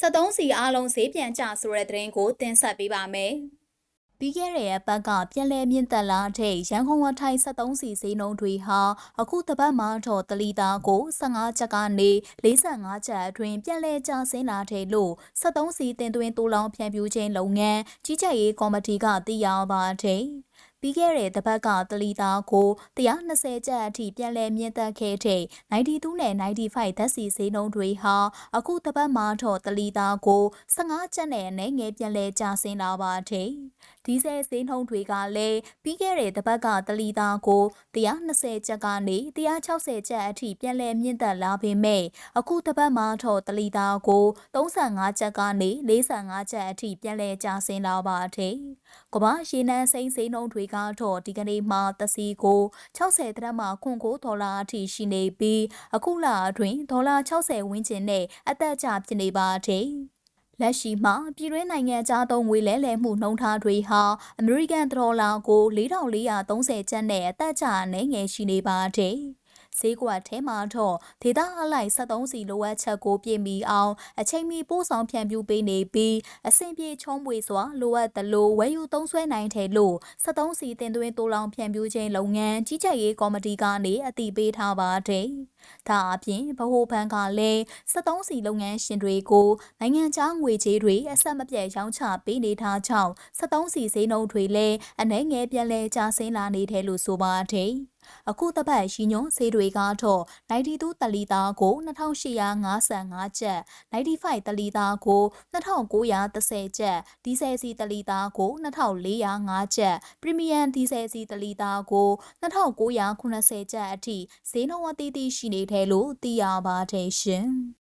73စီအားလုံးဈေးပြန်ကျဆိုတဲ့သတင်းကိုတင်ဆက်ပေးပါမယ်။ပြီးခဲ့တဲ့ဘက်ကပြန်လည်မြင့်တက်လာတဲ့ရန်ကုန်ဝထိုင်73စီဈေးနှုန်းတွေဟာအခုတပတ်မှတော့တလီတာကို15ချက်ကနေ45ချက်အတွင်းပြန်လည်ကျဆင်းလာတယ်လို့73စီတင်သွင်းတိုးလောင်းဖြန့်ဖြူးခြင်းလုပ်ငန်းကြီးကြပ်ရေးကော်မတီကသိရပါတယ်။ ပြီးခဲ့တဲ့တပတ်ကတလီတာကို120ကျပ်အထိပြန်လည်မြင့်တက်ခဲ့တဲ့92နဲ့95ဓာတ်ဆီဈေးနှုန်းတွေဟာအခုတပတ်မှာတော့တလီတာကို15ကျပ်နဲ့အနေငယ်ပြန်လည်ကျဆင်းလာပါတယ်။ ဒီဇယ်ဈေးနှုန်းတွေကလည်းပြီးခဲ့တဲ့တပတ်ကတလီတာကို120ကျပ်ကနေ160ကျပ်အထိပြန်လည်မြင့်တက်လာပေမဲ့အခုတပတ်မှာတော့တလီတာကို35ကျပ်ကနေ45ကျပ်အထိပြန်လည်ကျဆင်းလာပါတယ်။ကမ္ဘာရေနံစိမ်းဈေးနှုန်းတွေကတော့ဒီကနေ့မှတစီကို60တရက်မှခွန်ကိုဒေါ်လာအထိရှိနေပြီးအခုလအတွင်းဒေါ်လာ60ဝန်းကျင်နဲ့အသက်ကျဖြစ်နေပါတယ်။ လက်ရှိမှာပြည်တွင်းနိုင်ငံသားသုံးငွေလဲလှယ်မှုနှုန်းထားတွေဟာအမေရိကန်ဒေါ်လာကို4430ကျပ်နဲ့အသက်ကျအနေငယ်ရှိနေပါတယ်။ ဈေးကွက်ထဲမှာတော့ဒေတာအလိုက်73စီလိုအပ်ချက်ကိုပြင်ပြီးအောင်အချိန်မီပို့ဆောင်ဖြန့်ဖြူးပေးနေပြီးအဆင်ပြေချုံးပွေစွာလိုအပ်သလိုဝယ်ယူသုံးစွဲနိုင်တယ်လို့73စီတင်သွင်းတိုးလောင်ဖြန့်ဖြူးခြင်းလုပ်ငန်းကြီးကြပ်ရေးကော်မတီကနေအတည်ပြုထားပါတယ်။ဒါအပြင်ဗဟိုဘဏ်ကလည်း73စီလုပ်ငန်းရှင်တွေကိုနိုင်ငံခြားငွေကြေးတွေအဆက်မပြတ်ရောင်းချပေးနေတာကြောင့်73စီဈေးနှုန်းတွေလည်းအနှဲငယ်ပြန်လဲကျဆင်းလာနေတယ်လို့ဆိုပါတယ်။ အခုတပတ်ရှိညွန်ဈေးတွေကတော့92တလီတာကို2855ကျပ်95တလီတာကို2930ကျပ်ဒီဇယ်စီတလီတာကို2405ကျပ်ပရီမီယံဒီဇယ်စီတလီတာကို2980ကျပ်အထိဈေးနှုန်းအသီးသီးရှိနေတယ်လို့သိရပါတယ်ရှင်